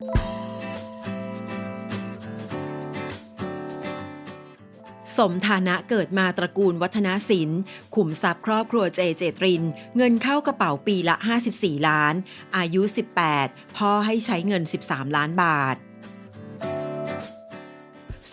สมฐานะเกิดมาตระกูลวัฒนศิลป์ ขุมทรัพย์ครอบครัวเจเจตริน เงินเข้ากระเป๋าปีละ 54 ล้าน อายุ 18 พ่อให้ใช้เงิน 13 ล้านบาท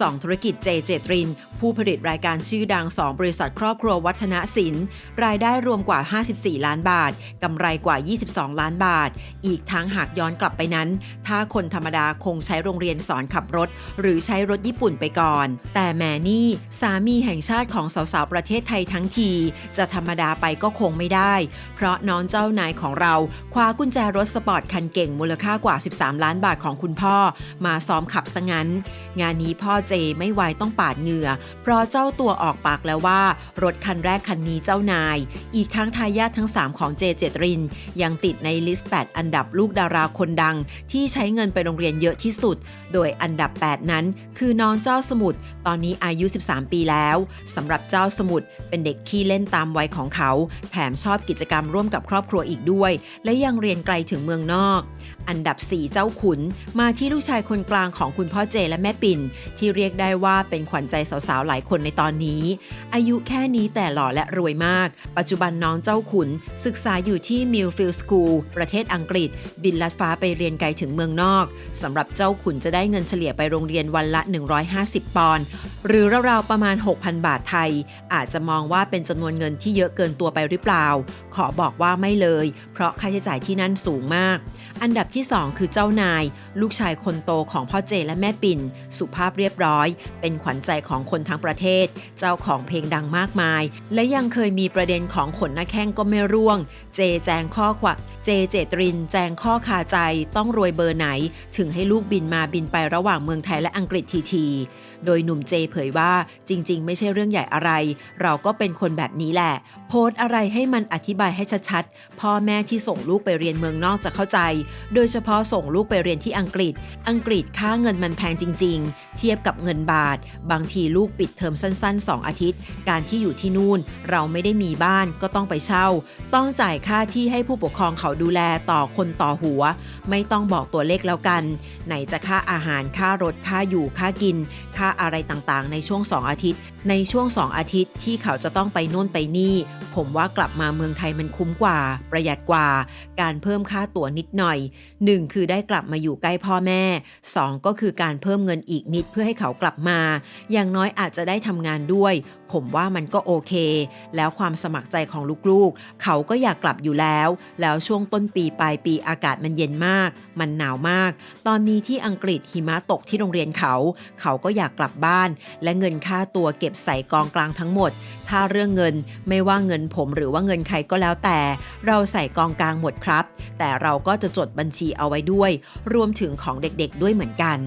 2 ธุรกิจเจเจตริน ผู้ผลิตรายการชื่อดัง 2 บริษัทครอบครัววัฒนศิลป์ รายได้รวมกว่า 54 ล้านบาท กำไรกว่า 22 ล้านบาท อีกทั้งหากย้อนกลับไปนั้น ถ้าคนธรรมดาคงใช้โรงเรียนสอนขับรถ หรือใช้รถญี่ปุ่นไปก่อน แต่แหมนี่ สามีแห่งชาติของสาวๆประเทศไทยทั้งที จะธรรมดาไปก็คงไม่ได้ เพราะน้องเจ้านายของเราคว้ากุญแจรถสปอร์ตคันเก่งมูลค่ากว่า 13 ล้านบาทของคุณพ่อ มาซ้อมขับซะงั้น งานนี้พ่อเจไม่ไวต้องปาดเหงื่อ เพราะเจ้าตัวออกปากแล้วว่า รถคันแรกคันนี้เจ้านาย อีกทั้งทายาททั้ง 3 ของเจเจตริน ยังติดในลิสต์ 8 อันดับลูกดาราคนดัง ที่ใช้เงินไปโรงเรียนเยอะที่สุด โดยอันดับ 8 นั้น คือน้องเจ้าสมุทรตอนนี้อายุ 13 ปีแล้วสำหรับเจ้าสมุทรเป็นเด็กขี้เล่นตามวัยของเขา แถมชอบกิจกรรมร่วมกับครอบครัวอีกด้วย และยังเรียนไกลถึงเมืองนอก อันดับ 4 เจ้าขุนมาที่ลูกชายคนกลางของคุณพ่อเจและแม่ปิ่นที่เรียกได้ว่าเป็นขวัญใจสาวๆ หลายคนในตอนนี้ อายุแค่นี้แต่หล่อและรวยมาก ปัจจุบันน้องเจ้าขุน ศึกษาอยู่ที่มิลฟิลสคูลประเทศอังกฤษ บินลัดฟ้าไปเรียนไกลถึงเมืองนอกสำหรับเจ้าขุนจะได้เงินเฉลี่ยไปโรงเรียนวันละ 150 ปอนด์ หรือราวๆประมาณ 6,000 บาทไทย อาจจะมองว่าเป็นจำนวนเงินที่เยอะเกินตัวไปหรือเปล่า ขอบอกว่าไม่เลย เพราะค่าใช้จ่ายที่นั่นสูงมาก อันดับที่ 2 คือเจ้านาย ลูกชายคนโตของพ่อเจและแม่ปิ่น สุภาพเรียบร้อย เป็นขวัญใจของคนทั้งประเทศ เจ้าของเพลงดังมากมาย และยังเคยมีประเด็นของขนหน้าแข้งก็ไม่ร่วง เจแจงข้อขวะเจเจตริน แจงข้อคาใจต้องรวยเบอร์ไหน ถึงให้ลูกบินมาบินไประหว่างเมืองไทยและอังกฤษทีทีโดยหนุ่มเจเผยว่าจริง ๆ ไม่ใช่เรื่องใหญ่อะไร เราก็เป็นคนแบบนี้แหละ โพสอะไรให้มันอธิบายให้ชัดๆ พ่อแม่ที่ส่งลูกไปเรียนเมืองนอกจะเข้าใจ โดยเฉพาะส่งลูกไปเรียนที่อังกฤษ อังกฤษค่าเงินมันแพงจริง ๆ เทียบกับเงินบาท บางทีลูกปิดเทอมสั้น ๆ 2 อาทิตย์ การที่อยู่ที่นู่น เราไม่ได้มีบ้านก็ต้องไปเช่า ต้องจ่ายค่าที่ให้ผู้ปกครองเขาดูแลต่อคนต่อหัว ไม่ต้องบอกตัวเลขแล้วกัน ไหนจะค่าอาหารค่ารถค่าอยู่ค่ากิน ค่าอะไรต่างๆในช่วง 2 อาทิตย์ ในช่วง 2 อาทิตย์ที่เขาจะต้องไปนู่นไปนี่ ผมว่ากลับมาเมืองไทยมันคุ้มกว่า ประหยัดกว่า การเพิ่มค่าตั๋วนิดหน่อย 1 คือได้กลับมาอยู่ใกล้พ่อแม่ 2 ก็คือการเพิ่มเงินอีกนิดเพื่อให้เขากลับมา อย่างน้อยอาจจะได้ทำงานด้วย ผมว่ามันก็โอเค แล้วความสมัครใจของลูกๆ เขาก็อยากกลับอยู่แล้ว แล้วช่วงต้นปีปลายปีอากาศมันเย็นมาก มันหนาวมาก ตอนนี้ที่อังกฤษหิมะตกที่โรงเรียนเขา เขาก็อยากกลับบ้านและเงินค่าตัวเก็บใส่กองกลางทั้งหมด ถ้าเรื่องเงินไม่ว่าเงินผมหรือว่าเงินใครก็แล้วแต่ เราใส่กองกลางหมดครับ แต่เราก็จะจดบัญชีเอาไว้ด้วย รวมถึงของเด็กๆด้วยเหมือนกัน